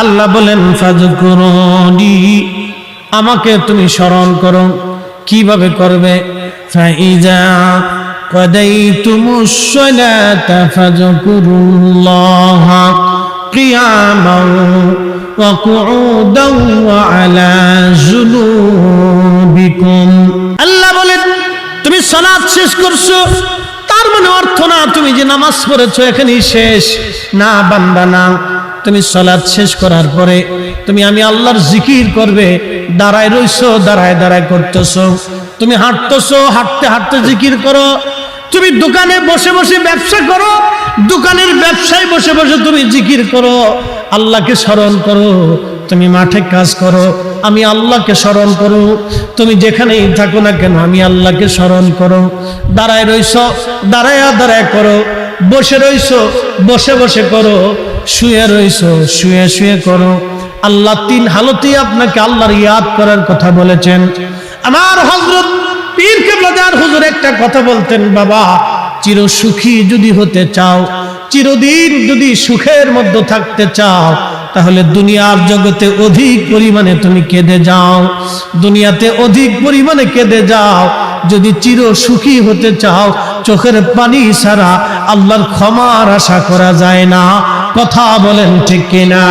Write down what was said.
আল্লাহ বলেন ফাজকুরুনি আমাকে তুমি স্মরণ করো, কীভাবে করবে? ফাইজা আল্লাহ বলেন, তুমি সালাত শেষ করছ, তার মানে অর্থ না, তুমি যে নামাজ পড়েছো এখানেই শেষ। না, বান্দা, না। তুমি সলাদ শেষ করার পরে তুমি আমি আল্লাহর জিকির করবে, দাঁড়ায় রইছো, দাঁড়ায় দাঁড়ায় করতেছো। তুমি হাঁটতেছো, হাঁটতে হাঁটতে জিকির করো। তুমি দোকানে বসে বসে ব্যবসা করো, দোকানের ব্যবসায় বসে বসে তুমি জিকির করো। আল্লাহকে স্মরণ করো, তুমি মাঠে কাজ করো, আমি আল্লাহকে স্মরণ করো। তুমি যেখানেই থাকো না কেন, আমি আল্লাহকে স্মরণ করো। দাঁড়ায় রইছ, দাঁড়ায় দাঁড়ায় করো। বসে রইছ, বসে বসে করো। শুয়ে রইছ, শুয়ে শুয়ে করো। আল্লাহ তিন হালতেই আপনাকে আল্লাহর ইয়াদ করার কথা বলেছেন। আমার হজরত হুজুর একটা কথা বলতেন, বাবা চির সুখী যদি হতে চাও, চিরদিন যদি সুখের মধ্যে থাকতে চাও, তাহলে দুনিয়ার জগতে অধিক পরিমাণে তুমি কেঁদে যাও। দুনিয়াতে অধিক পরিমাণে কেঁদে যাও। যদি চির সুখী হতে চাও, চোখের পানি ছাড়া আল্লাহর ক্ষমার আশা করা যায় না। কথা বলেন ঠিক কিনা?